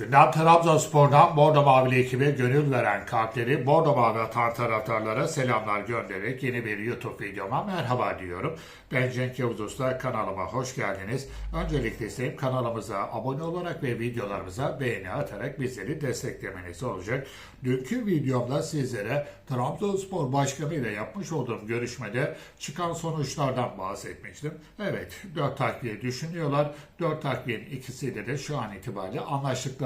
Gündem Trabzonspor'dan Bordo Mavili ekibe gönül veren kalpleri Bordo Mavi atan taraftarlara selamlar göndererek yeni bir YouTube videoma merhaba diyorum. Ben Cenk Yavuz Usta kanalıma hoş geldiniz. Öncelikle isteğim kanalımıza abone olarak ve videolarımıza beğeni atarak bizleri desteklemeniz olacak. Dünkü videomda sizlere Trabzonspor Başkanı ile yapmış olduğum görüşmede çıkan sonuçlardan bahsetmiştim. Evet 4 takviye düşünüyorlar. 4 takviyenin ikisiyle de şu an itibariyle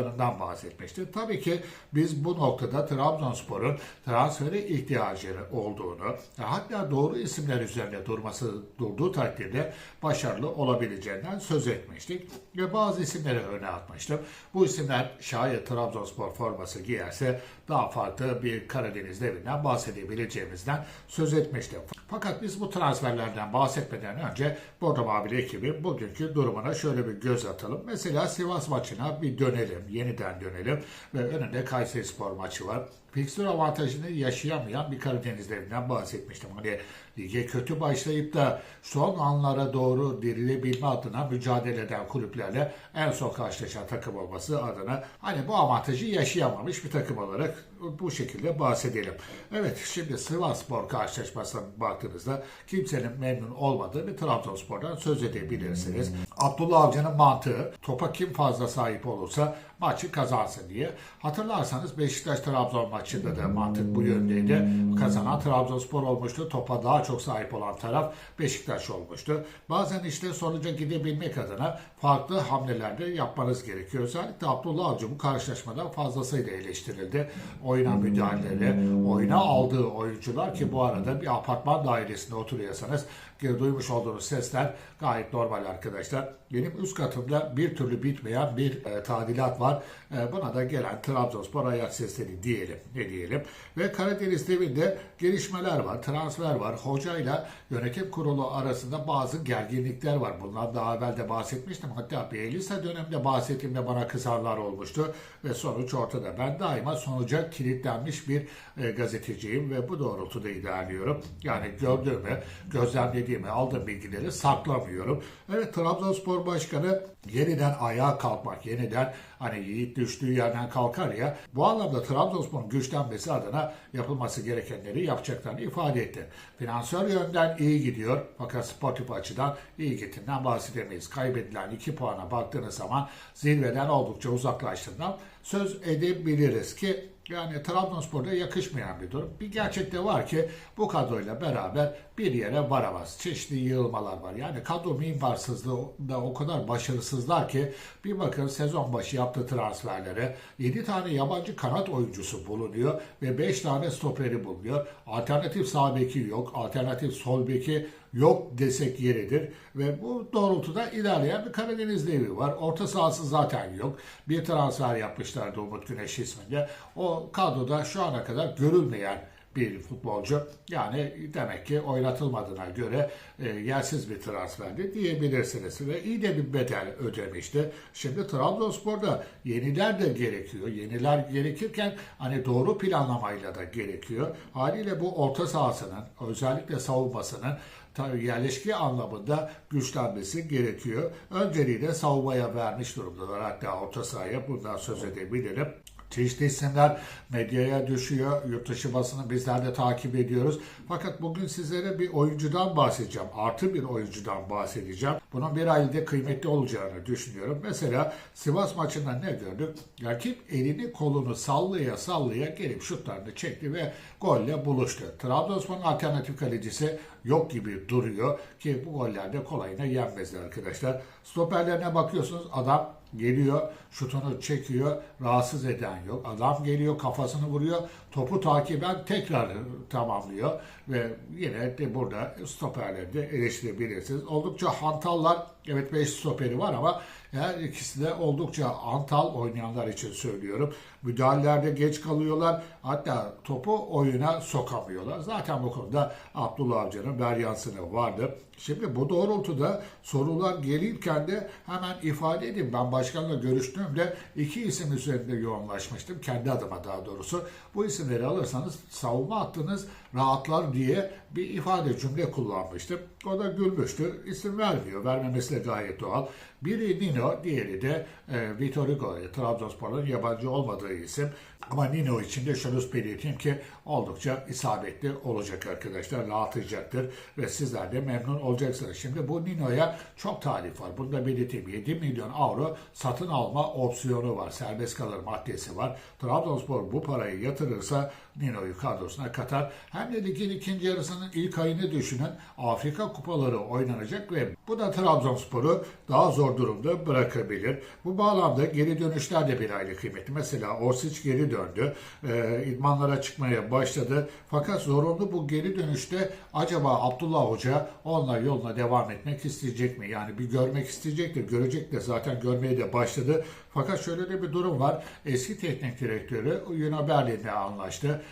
anlaştıklarından bahsetmişti. Tabii ki biz bu noktada Trabzonspor'un transfere ihtiyacı olduğunu hatta doğru isimler üzerinde durması durduğu takdirde başarılı olabileceğinden söz etmiştik. Ve bazı isimleri öne atmıştım. Bu isimler şayet Trabzonspor forması giyerse daha farklı bir Karadeniz devinden bahsedebileceğimizden söz etmiştim. Fakat biz bu transferlerden bahsetmeden önce Bordo Mavili ekibi bugünkü durumuna şöyle bir göz atalım. Mesela Sivas maçına bir dönelim, yeniden dönelim ve önünde Kayseri Spor maçı var. Fikstür avantajını yaşayamayan bir Karadeniz devinden bahsetmiştim. Hani lige kötü başlayıp da son anlara doğru dirilebilme adına mücadele eden kulüplerle en son karşılaşan takım olması adına hani bu avantajı yaşayamamış bir takım olarak bu şekilde bahsedelim. Evet şimdi Sivasspor karşılaşmasına baktığınızda kimsenin memnun olmadığı bir Trabzonspor'dan söz edebilirsiniz. Abdullah Avcı'nın mantığı topa kim fazla sahip olursa maçı kazansın diye. Hatırlarsanız Beşiktaş-Trabzon maçında da mantık bu yöndeydi. Kazanan Trabzonspor olmuştu. Topa daha çok sahip olan taraf Beşiktaş olmuştu. Bazen işte sonuca gidebilmek adına farklı hamlelerde yapmanız gerekiyor. Özellikle Abdullah Avcı bu karşılaşmada fazlasıyla eleştirildi. Oyuna müdahaleleri, oyuna aldığı oyuncular ki bu arada bir apartman dairesinde oturuyorsanız duymuş olduğunuz sesler gayet normal arkadaşlar. Benim üst katımda bir türlü bitmeyen bir e, tadilat var. E, buna da gelen Trabzonspor ayak sesleri diyelim. Ne diyelim? Ve Karadeniz devinde gelişmeler var, transfer var. Hocayla yönetim kurulu arasında bazı gerginlikler var. Bunlar daha evvel de bahsetmiştim. Hatta bir Elisa döneminde bahsettiğimde bana kızarlar olmuştu. Ve sonuç ortada. Ben daima sonuca kilitlenmiş bir e, gazeteciyim ve bu doğrultuda ilerliyorum. Yani gördüğümü, gözlemlediğimi, aldığım bilgileri saklamıyorum. Evet Trabzonspor Başkanı yeniden ayağa kalkmak, yeniden hani yiğit düştüğü yerden kalkar ya. Bu anlamda Trabzonspor'un güçlenmesi adına yapılması gerekenleri yapacaklarını ifade etti. Finansal yönden iyi gidiyor fakat sportif açıdan iyi gittiğinden bahsedemeyiz. Kaybedilen 2 puana baktığınız zaman zirveden oldukça uzaklaştığından söz edebiliriz ki yani Trabzonspor'da yakışmayan bir durum. Bir gerçek de var ki bu kadroyla beraber bir yere varamaz. Çeşitli yığılmalar var. Yani kadro mimarsızlığı da o kadar başarısızlar ki bir bakın sezon başı yaptığı transferlere 7 tane yabancı kanat oyuncusu bulunuyor ve 5 tane stoperi bulunuyor. Alternatif sağ beki yok. Alternatif sol beki yok desek yeridir. Ve bu doğrultuda ilerleyen bir Karadeniz devi var. Orta sahası zaten yok. Bir transfer yapmışlardı Umut Güneş isminde. O kadroda şu ana kadar görülmeyen bir futbolcu. Yani demek ki oynatılmadığına göre e, yersiz bir transferdi diyebilirsiniz. Ve iyi de bir bedel ödemişti. Şimdi Trabzonspor'da yeniler de gerekiyor. Yeniler gerekirken hani doğru planlamayla da gerekiyor. Haliyle bu orta sahasının özellikle savunmasının tabii yerleşki anlamında güçlenmesi gerekiyor. Önceliği de savunmaya vermiş durumdalar. Hatta orta sahaya bundan söz edebilirim. Çeşitli isimler medyaya düşüyor. Yurt dışı basını bizler de takip ediyoruz. Fakat bugün sizlere bir oyuncudan bahsedeceğim. Artı bir oyuncudan bahsedeceğim. Bunun bir ayda kıymetli olacağını düşünüyorum. Mesela Sivas maçında ne gördük? Rakip elini kolunu sallaya sallaya gelip şutlarını çekti ve golle buluştu. Trabzonspor'un alternatif kalecisi yok gibi duruyor ki bu gollerde kolayına yenmezler arkadaşlar. Stoperlerine bakıyorsunuz adam geliyor, şutunu çekiyor, rahatsız eden yok. Adam geliyor, kafasını vuruyor, topu takiben tekrar tamamlıyor ve yine de burada stoperleri de eleştirebilirsiniz. Oldukça hantallar, evet 5 stoperi var ama her ikisi de oldukça antal oynayanlar için söylüyorum. Müdahalelerde geç kalıyorlar. Hatta topu oyuna sokamıyorlar. Zaten bu konuda Abdullah Avcı'nın beryansını vardı. Şimdi bu doğrultuda sorular gelirken de hemen ifade edeyim. Ben başkanla görüştüğümde iki isim üzerinde yoğunlaşmıştım. Kendi adıma daha doğrusu. Bu isimleri alırsanız savunma hattınız rahatlar diye bir ifade cümle kullanmıştım. O da gülmüştü. İsim vermiyor. Vermemesi de gayet doğal. Biri Nino, diğeri de e, Vitor Hugo. Trabzonspor'un yabancı olmadığı isim. Ama Nino için de şunu belirteyim ki oldukça isabetli olacak arkadaşlar. Rahatlayacaktır ve sizler de memnun olacaksınız. Şimdi bu Nino'ya çok talip var. Bunu da belirteyim. 7 milyon avro satın alma opsiyonu var. Serbest kalır maddesi var. Trabzonspor bu parayı yatırırsa Nino'yu kadrosuna katar. Hem de ligin ikinci yarısının ilk ayını düşünün. Afrika kupaları oynanacak ve bu da Trabzonspor'u daha zor durumda bırakabilir. Bu bağlamda geri dönüşler de bir aile kıymetli. Mesela Orsic geri döndü. E, idmanlara çıkmaya başladı. Fakat zorunlu bu geri dönüşte acaba Abdullah Hoca onunla yoluna devam etmek isteyecek mi? Yani bir görmek isteyecektir. Görecek de zaten görmeye de başladı. Fakat şöyle de bir durum var. Eski teknik direktörü Yunan Berlin'le anlaştı.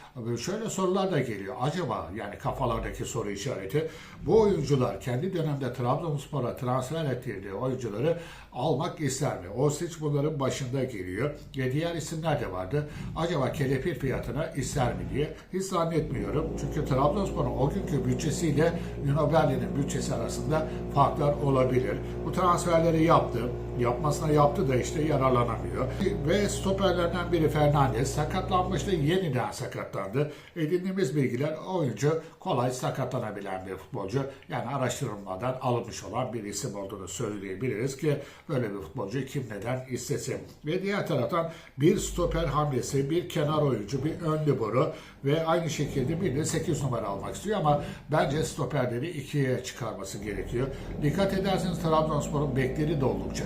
Şöyle sorular da geliyor. Acaba yani kafalardaki soru işareti bu oyuncular kendi dönemde Trabzonspor'a transfer ettirdiği oyuncuları almak ister mi? Osic bunların başında geliyor. Ve diğer isimler de vardı. Acaba kelepir fiyatına ister mi diye hiç zannetmiyorum. Çünkü Trabzonspor'un o günkü bütçesiyle Yunan Berlin'in bütçesi arasında farklar olabilir. Bu transferleri yaptı. Yapmasına yaptı da işte yararlanamıyor. Ve stoperlerden biri Fernandez sakatlanmıştı. Yeniden sakatlandı. Edindiğimiz bilgiler oyuncu kolay sakatlanabilen bir futbolcu. Yani araştırılmadan alınmış olan bir isim olduğunu söyleyebiliriz ki böyle bir futbolcu kim neden istesin. Ve diğer taraftan bir stoper hamlesi, bir kenar oyuncu, bir ön libero ve aynı şekilde bir de 8 numara almak istiyor ama bence stoperleri ikiye çıkarması gerekiyor. Dikkat ederseniz Trabzonspor'un bekleri de oldukça.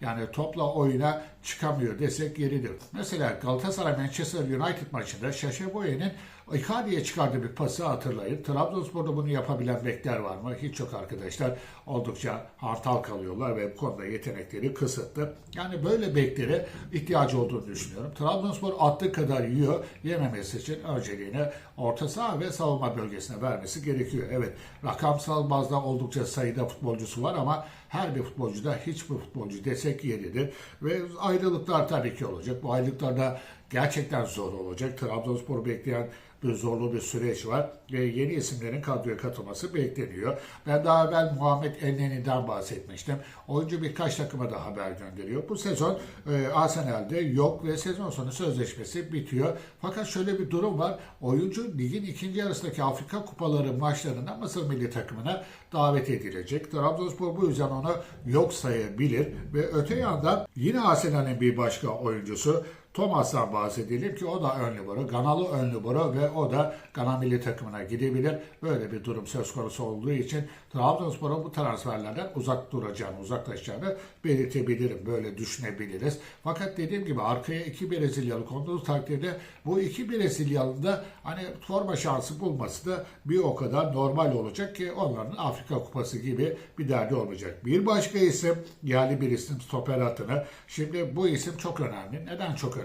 Yani topla oyuna çıkamıyor desek yeridir. Mesela Galatasaray Manchester United maçında Şaşe Boye'nin Icardi'ye çıkardığı bir pası hatırlayın. Trabzonspor'da bunu yapabilen bekler var mı? Hiç yok arkadaşlar. Oldukça hartal kalıyorlar ve bu konuda yetenekleri kısıtlı. Yani böyle beklere ihtiyacı olduğunu düşünüyorum. Trabzonspor attığı kadar yiyor. Yememesi için önceliğini orta saha ve savunma bölgesine vermesi gerekiyor. Evet rakamsal bazda oldukça sayıda futbolcusu var ama her bir futbolcuda hiçbir futbolcu desek yeridir. Ve ayrılıklar tabii ki olacak. Bu ayrılıklarda gerçekten zor olacak. Trabzonspor'u bekleyen bir zorlu bir süreç var ve yeni isimlerin kadroya katılması bekleniyor. Ben daha evvel Muhammed Elneni'den bahsetmiştim. Oyuncu birkaç takıma da haber gönderiyor. Bu sezon e, Arsenal'de yok ve sezon sonu sözleşmesi bitiyor. Fakat şöyle bir durum var. Oyuncu ligin ikinci yarısındaki Afrika kupaları maçlarında Mısır milli takımına davet edilecek. Trabzonspor bu yüzden onu yok sayabilir ve öte yandan yine Arsenal'in bir başka oyuncusu Thomas'tan bahsedelim ki o da ön libero, Ganalı ön libero ve o da Gana milli takımına gidebilir. Böyle bir durum söz konusu olduğu için Trabzonspor'un bu transferlerden uzak duracağını, uzaklaşacağını belirtebilirim. Böyle düşünebiliriz. Fakat dediğim gibi arkaya iki Brezilyalı konduğu takdirde bu iki Brezilyalı'nın da hani forma şansı bulması da bir o kadar normal olacak ki onların Afrika Kupası gibi bir derdi olmayacak. Bir başka isim yerli bir isim stoper hattını. Şimdi bu isim çok önemli. Neden çok önemli?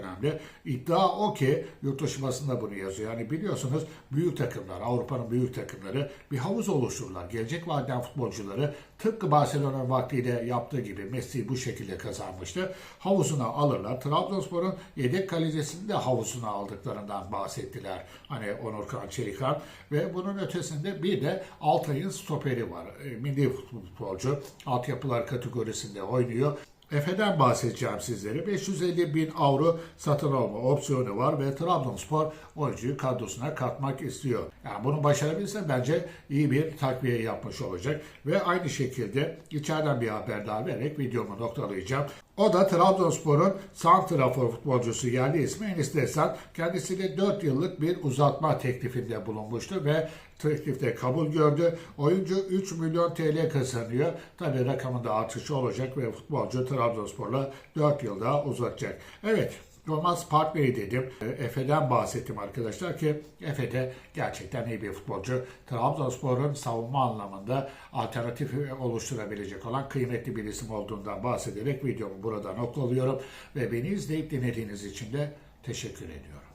İddia o ki yurt dışı basında bunu yazıyor. Yani biliyorsunuz büyük takımlar, Avrupa'nın büyük takımları bir havuz oluştururlar. Gelecek vadeden futbolcuları tıpkı Barcelona vaktiyle yaptığı gibi Messi bu şekilde kazanmıştı. Havuzuna alırlar. Trabzonspor'un yedek kalitesini de havuzuna aldıklarından bahsettiler. Hani Onurkan Çelikan ve bunun ötesinde bir de Altay'ın stoperi var. E, milli futbolcu. Altyapılar kategorisinde oynuyor. Efe'den bahsedeceğim sizlere. 550 bin avro satın alma opsiyonu var ve Trabzonspor oyuncuyu kadrosuna katmak istiyor. Yani bunu başarabilirse bence iyi bir takviye yapmış olacak. Ve aynı şekilde içeriden bir haber daha vererek videomu noktalayacağım. O da Trabzonspor'un santrafor futbolcusu yerli ismi Enis Destan. Kendisiyle 4 yıllık bir uzatma teklifinde bulunmuştu ve teklifte kabul gördü. Oyuncu 3 milyon TL kazanıyor. Tabii rakamında artışı olacak ve futbolcu Trabzonspor'la 4 yıl daha uzatacak. Evet Thomas Partney dedim. E, Efe'den bahsettim arkadaşlar ki Efe'de gerçekten iyi bir futbolcu. Trabzonspor'un savunma anlamında alternatif oluşturabilecek olan kıymetli bir isim olduğundan bahsederek videomu burada noktalıyorum. Ve beni izleyip dinlediğiniz için de teşekkür ediyorum.